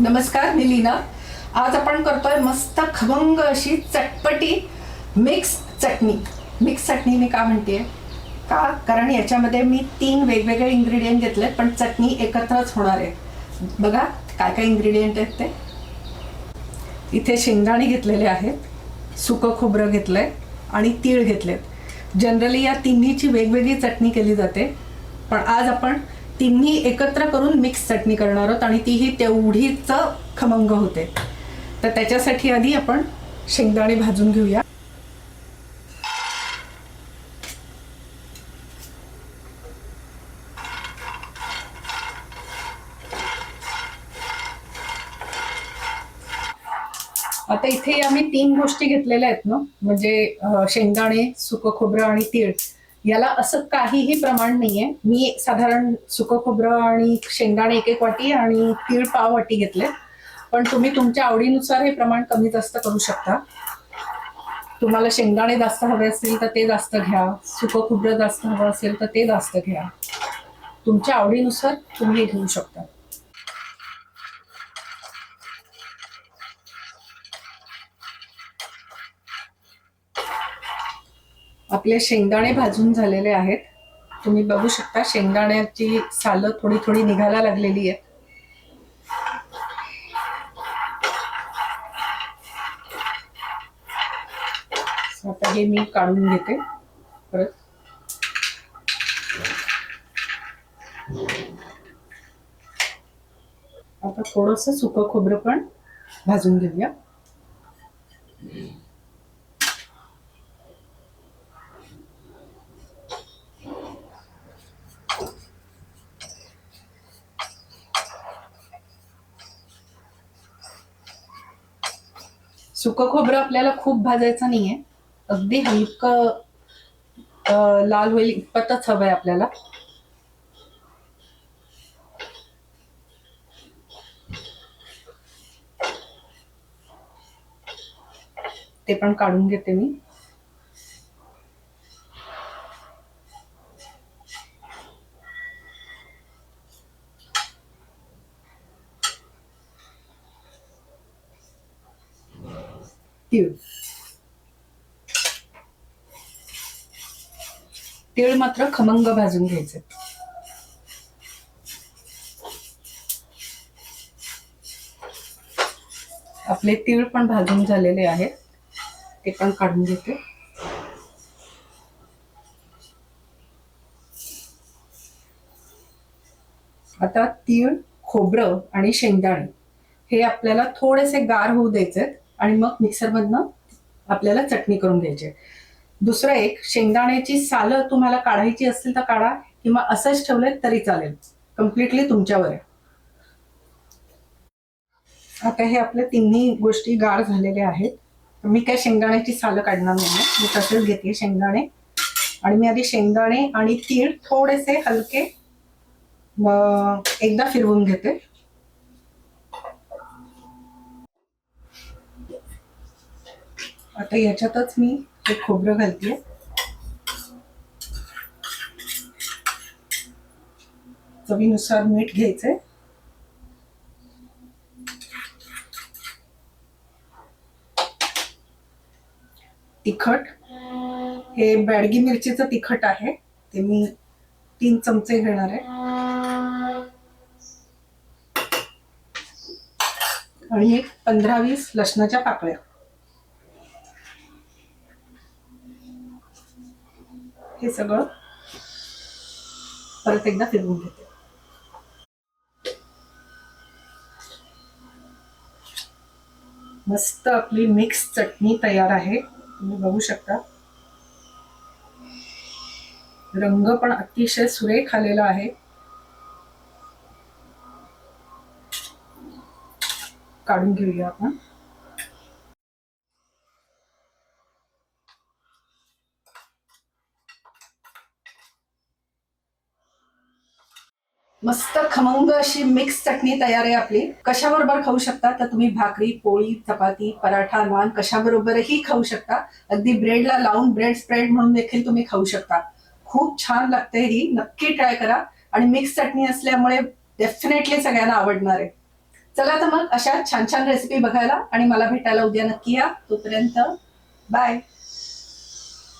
नमस्कार मी लीना. आज आपण करतोय मस्त खमंग अशी चटपटी मिक्स चटणी. मिक्स चटणी मी का म्हणते? का? कारण याच्यामध्ये मी तीन वेगवेगळे इन्ग्रेडियंट घेतलेत पण चटणी एकत्रच होणार आहे. बघा काय काय इन्ग्रेडियंट आहेत ते. इथे शेंगदाणे घेतलेले आहेत सुकं खोबरं घेतलंय आणि तीळ घेतलेत. जनरली या तिन्हीची वेगवेगळी चटणी केली जाते. पण आज आपण तिन्ही एकत्र करून मिक्स चटणी करणार आहोत आणि तीही तेवढीच खमंग होते. तर त्याच्यासाठी आधी आपण शेंगदाणे भाजून घेऊया. आता इथे आम्ही तीन गोष्टी घेतलेल्या आहेत ना. म्हणजे शेंगदाणे सुकं खोबरं आणि तीळ. याला असं काहीही प्रमाण नाहीये. मी साधारण सुकं खोबरं आणि शेंगदाणे एक एक वाटी आणि तीळ पाव वाटी घेतले. पण तुम्ही तुमच्या आवडीनुसार हे प्रमाण कमी जास्त करू शकता. तुम्हाला शेंगदाणे जास्त हवे असतील तर ते जास्त घ्या. सुकं खोबरं जास्त हवं असेल तर ते जास्त घ्या. तुमच्या आवडीनुसार तुम्ही हे घेऊ शकता. आपले शेंगदाणे भाजून झालेले आहेत. तुम्ही बघू शकता शेंगदाण्याची सालं थोडी थोडी निघायला लागलेली आहे आता हे मी काढून घेते परत. आता थोडस सुकं खोबरं पण भाजून घेऊया. सुकं खोबरं आपल्याला खूप भाजायचं नाहीये. अगदी हलकं लाल होईल इतपतच हवंय आपल्याला. ते पण काढून घेते मी. तीळ. तीळ मात्र खमंग भाजून घ्यायचे. आपले तीळ पण भाजून झालेले आहेत. ते पण काढून घेते. आता तीळ खोबरं आणि शेंगदाणे हे आपल्याला थोडेसे गार होऊ द्यायचे आणि मग मिक्सरमधनं आपल्याला चटणी करून घ्यायची. दुसरं एक शेंगदाण्याची सालं तुम्हाला काढायची असतील तर काढा किंवा असंच ठेवलं तरी चालेल. कम्प्लिटली तुमच्यावर आहे. आता हे आपल्या तिन्ही गोष्टी गाळ झालेल्या आहेत. मी काय शेंगदाण्याची सालं काढणार नाही मी तसेच घेते शेंगदाणे. आणि मी आधी शेंगदाणे आणि तीळ थोडेसे हलके एकदा फिरवून घेते. आता याच्यातच मी हे खोबरं घालते. चवीनुसार मीठ घ्यायचंय. तिखट. हे बॅडगी मिरचीचं तिखट आहे. ते मी तीन चमचे घेणार आहे. आणि एक पंधरा वीस लसणाच्या पाकळ्या. हे सगळं परत एकदा फिरवून घेते. मस्त आपली मिक्स चटणी तयार आहे. तुम्ही बघू शकता. रंग पण अतिशय सुरेख आलेला आहे. काढून घेऊया आपण. मस्त खमंग अशी मिक्स चटणी तयार आहे आपली. कशाबरोबर खाऊ शकता? तर तुम्ही भाकरी पोळी चपाती पराठा नान कशाबरोबरही खाऊ शकता. अगदी ब्रेडला लावून ब्रेड स्प्रेड म्हणून देखील तुम्ही खाऊ शकता. खूप छान लागते ही. नक्की ट्राय करा. आणि मिक्स चटणी असल्यामुळे डेफिनेटली सगळ्यांना आवडणार आहे. चला तर मग अशा छान छान रेसिपी बघायला आणि मला भेटायला उद्या नक्की या. तोपर्यंत बाय